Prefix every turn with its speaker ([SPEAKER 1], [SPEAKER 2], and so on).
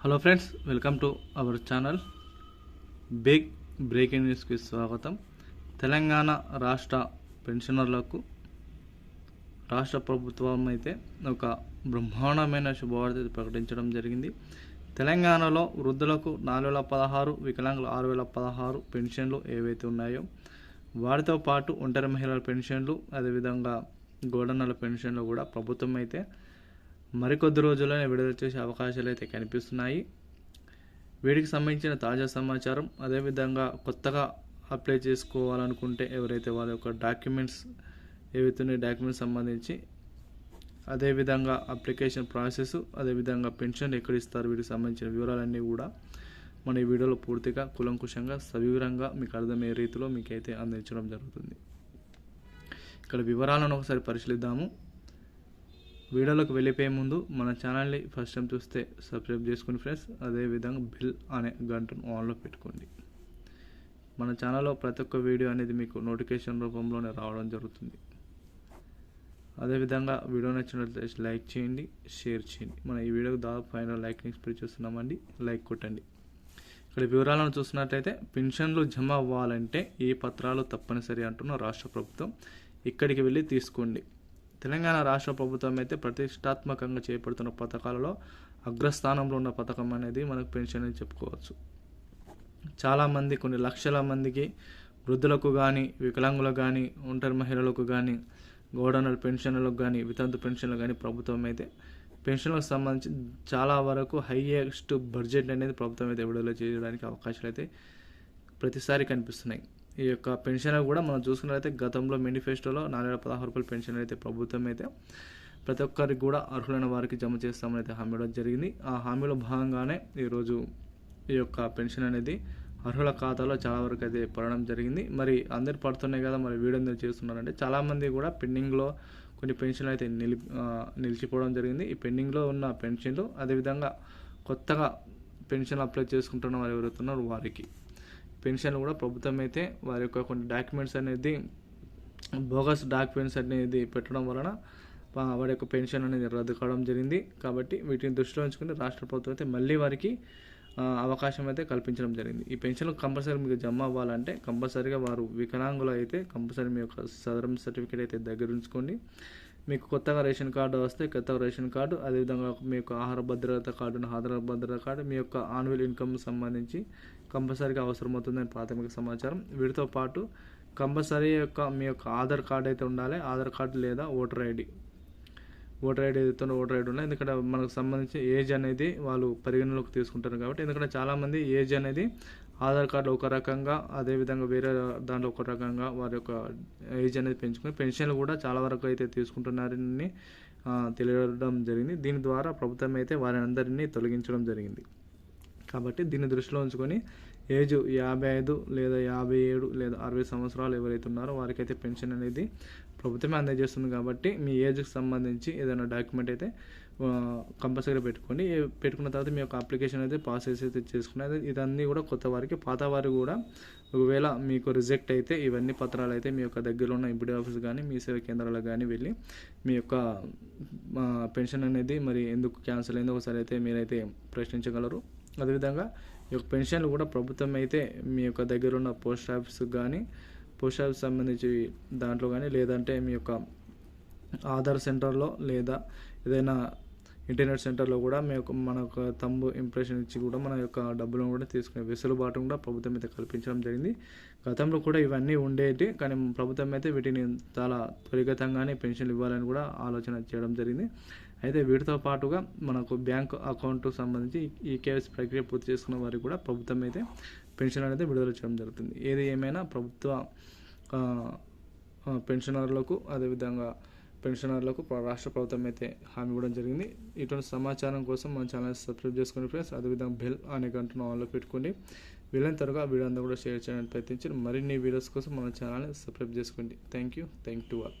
[SPEAKER 1] Hello friends welcome to our channel big breaking న్యూస్కి స్వాగతం. తెలంగాణ రాష్ట్ర పెన్షనర్లకు రాష్ట్ర ప్రభుత్వం అయితే ఒక బ్రహ్మాండమైన శుభవార్త ప్రకటించడం జరిగింది. తెలంగాణలో వృద్ధులకు నాలుగు వేల పదహారు వికలాంగులు ఆరు వేల పదహారు పెన్షన్లు ఏవైతే ఉన్నాయో వాటితో పాటు ఒంటరి మహిళల పెన్షన్లు అదేవిధంగా గోడన్నల పెన్షన్లు కూడా ప్రభుత్వం అయితే మరికొద్ది రోజుల్లోనే విడుదల చేసే అవకాశాలు అయితే కనిపిస్తున్నాయి. వీటికి సంబంధించిన తాజా సమాచారం అదేవిధంగా కొత్తగా అప్లై చేసుకోవాలనుకుంటే ఎవరైతే వాళ్ళ యొక్క డాక్యుమెంట్స్ ఏవైతే డాక్యుమెంట్స్ సంబంధించి అదేవిధంగా అప్లికేషన్ ప్రాసెస్ అదేవిధంగా పెన్షన్ ఎక్కడ ఇస్తారు వీటికి సంబంధించిన వివరాలన్నీ కూడా మన ఈ వీడియోలో పూర్తిగా కులంకుశంగా సవివరంగా మీకు అర్థమయ్యే రీతిలో మీకైతే అందించడం జరుగుతుంది. ఇక్కడ వివరాలను ఒకసారి పరిశీలిద్దాము. వీడియోలోకి వెళ్ళిపోయే ముందు మన ఛానల్ని ఫస్ట్ టైం చూస్తే సబ్స్క్రైబ్ చేసుకోండి ఫ్రెండ్స్ అదేవిధంగా బిల్ అనే గంటను ఆన్లో పెట్టుకోండి. మన ఛానల్లో ప్రతి ఒక్క వీడియో అనేది మీకు నోటిఫికేషన్ రూపంలోనే రావడం జరుగుతుంది. అదేవిధంగా వీడియో నచ్చినట్లయితే లైక్ చేయండి షేర్ చేయండి. మన ఈ వీడియోకి దాదాపు ఫైనల్ లైక్ ఎక్స్పెక్ట్ చేస్తున్నామండి. లైక్ కొట్టండి. ఇక్కడ వివరాలను చూసినట్లయితే పెన్షన్లు జమ అవ్వాలంటే ఏ పత్రాలు తప్పనిసరి అంటున్న రాష్ట్ర ప్రభుత్వం ఇక్కడికి వెళ్ళి తీసుకోండి. తెలంగాణ రాష్ట్ర ప్రభుత్వం అయితే ప్రతిష్టాత్మకంగా చేపడుతున్న పథకాలలో అగ్రస్థానంలో ఉన్న పథకం అనేది మనకు పెన్షన్ అని చెప్పుకోవచ్చు. చాలామంది కొన్ని లక్షల మందికి వృద్ధులకు కానీ వికలాంగులకు కానీ ఒంటరి మహిళలకు కానీ గోడనల పెన్షన్లకు కానీ వితంతు పెన్షన్లు కానీ ప్రభుత్వం అయితే పెన్షన్లకు సంబంధించి చాలా వరకు హైయెస్ట్ బడ్జెట్ అనేది ప్రభుత్వం అయితే విడుదల చేయడానికి అవకాశాలు అయితే ప్రతిసారి కనిపిస్తున్నాయి. ఈ యొక్క పెన్షన్ కూడా మనం చూసుకున్నట్లయితే గతంలో మేనిఫెస్టోలో నాలుగు వేల పదహారు రూపాయల పెన్షన్ అయితే ప్రభుత్వం అయితే ప్రతి ఒక్కరికి కూడా అర్హులైన వారికి జమ చేస్తామని అయితే హామీ ఇవ్వడం జరిగింది. ఆ హామీలో భాగంగానే ఈరోజు ఈ యొక్క పెన్షన్ అనేది అర్హుల ఖాతాలో చాలా వరకు అయితే పడడం జరిగింది. మరి అందరు పడుతున్నాయి కదా మరి వీడియో ఎందుకు చేస్తున్నారంటే చాలామంది కూడా పెండింగ్లో కొన్ని పెన్షన్లు అయితే నిలి నిలిచిపోవడం జరిగింది. ఈ పెండింగ్లో ఉన్న పెన్షన్లు అదేవిధంగా కొత్తగా పెన్షన్ అప్లై చేసుకుంటున్న వారు ఎవరైతే వారికి. పెన్షన్లు కూడా ప్రభుత్వం అయితే వారి యొక్క కొన్ని డాక్యుమెంట్స్ అనేది బోగస్ డాక్యుమెంట్స్ అనేది పెట్టడం వలన వారి యొక్క పెన్షన్ అనేది రద్దు కావడం జరిగింది. కాబట్టి వీటిని దృష్టిలో ఉంచుకుని రాష్ట్ర ప్రభుత్వం అయితే మళ్ళీ వారికి అవకాశం అయితే కల్పించడం జరిగింది. ఈ పెన్షన్లు కంపల్సరీ మీకు జమ అవ్వాలంటే కంపల్సరీగా వారు వికలాంగులు అయితే కంపల్సరీ మీ యొక్క సదరం సర్టిఫికేట్ అయితే దగ్గర ఉంచుకోండి. మీకు కొత్తగా రేషన్ కార్డు వస్తే కొత్తగా రేషన్ కార్డు అదేవిధంగా మీకు ఆహార భద్రత కార్డు ఆధార భద్రత కార్డు మీ యొక్క ఆన్యువల్ ఇన్కమ్ సంబంధించి కంపల్సరీగా అవసరమవుతుందని ప్రాథమిక సమాచారం. వీటితో పాటు కంపల్సరీ యొక్క మీ యొక్క ఆధార్ కార్డు అయితే ఉండాలి. ఆధార్ కార్డు లేదా ఓటర్ ఐడి. ఓటర్ ఐడి ఏదైతే ఓటర్ ఐడి ఉన్నాయి ఎందుకంటే మనకు సంబంధించి ఏజ్ అనేది వాళ్ళు పరిగణలోకి తీసుకుంటారు కాబట్టి ఎందుకంటే చాలామంది ఏజ్ అనేది ఆధార్ కార్డు ఒక రకంగా అదేవిధంగా వేరే దాంట్లో ఒక రకంగా వారి యొక్క ఏజ్ అనేది పెంచుకుని పెన్షన్లు కూడా చాలా వరకు అయితే తీసుకుంటున్నారని తెలియడం జరిగింది. దీని ద్వారా ప్రభుత్వం అయితే వారి అందరినీ తొలగించడం జరిగింది. కాబట్టి దీన్ని దృష్టిలో ఉంచుకొని ఏజ్ యాభై ఐదు లేదా యాభై ఏడు లేదా అరవై సంవత్సరాలు ఎవరైతే ఉన్నారో వారికైతే పెన్షన్ అనేది ప్రభుత్వమే అందజేస్తుంది కాబట్టి మీ ఏజ్కి సంబంధించి ఏదైనా డాక్యుమెంట్ అయితే కంపల్సరీగా పెట్టుకోండి. పెట్టుకున్న తర్వాత మీ యొక్క అప్లికేషన్ అయితే ప్రాసెస్ అయితే చేసుకున్నది ఇదన్నీ కూడా కొత్త వారికి పాత వారికి కూడా ఒకవేళ మీకు రిజెక్ట్ అయితే ఇవన్నీ పత్రాలు అయితే మీ యొక్క దగ్గరలో ఉన్న ఎంపీడీ ఆఫీస్ కానీ మీ సేవా కేంద్రాలకు కానీ వెళ్ళి మీ యొక్క పెన్షన్ అనేది మరి ఎందుకు క్యాన్సిల్ అయిందో ఒకసారి అయితే మీరైతే ప్రశ్నించగలరు. అదేవిధంగా ఈ యొక్క పెన్షన్లు కూడా ప్రభుత్వం అయితే మీ యొక్క దగ్గర ఉన్న పోస్ట్ ఆఫీస్ కానీ పోస్ట్ ఆఫీస్ సంబంధించి దాంట్లో కానీ లేదంటే మీ యొక్క ఆధార్ సెంటర్లో లేదా ఏదైనా ఇంటర్నెట్ సెంటర్లో కూడా మీ యొక్క మన యొక్క తమ్ము ఇంప్రెషన్ ఇచ్చి కూడా మన యొక్క డబ్బులను కూడా తీసుకునే వెసులుబాటు కూడా ప్రభుత్వం అయితే కల్పించడం జరిగింది. గతంలో కూడా ఇవన్నీ ఉండేవి కానీ ప్రభుత్వం అయితే వీటిని చాలా త్వరితగతంగానే పెన్షన్లు ఇవ్వాలని కూడా ఆలోచన చేయడం జరిగింది. అయితే వీటితో పాటుగా మనకు బ్యాంక్ అకౌంట్ సంబంధించి ఈ కేవైసీ ప్రక్రియ పూర్తి చేసుకున్న వారికి కూడా ప్రభుత్వం అయితే పెన్షన్ అనేది విడుదల చేయడం జరుగుతుంది. ఏది ఏమైనా ప్రభుత్వ పెన్షనర్లకు అదేవిధంగా పెన్షనర్లకు రాష్ట్ర ప్రభుత్వం అయితే హామీ ఇవ్వడం జరిగింది. ఇటువంటి సమాచారం కోసం మన ఛానల్ సబ్స్క్రైబ్ చేసుకోండి ఫ్రెండ్స్ అదేవిధంగా బెల్ అనే గంటను ఆన్లో పెట్టుకోండి. వీలైన త్వరగా వీడియో అంతా కూడా షేర్ చేయడానికి ప్రయత్నించి మరిన్ని వీడియోస్ కోసం మన ఛానల్ని సబ్స్క్రైబ్ చేసుకోండి. Thank you thank to all.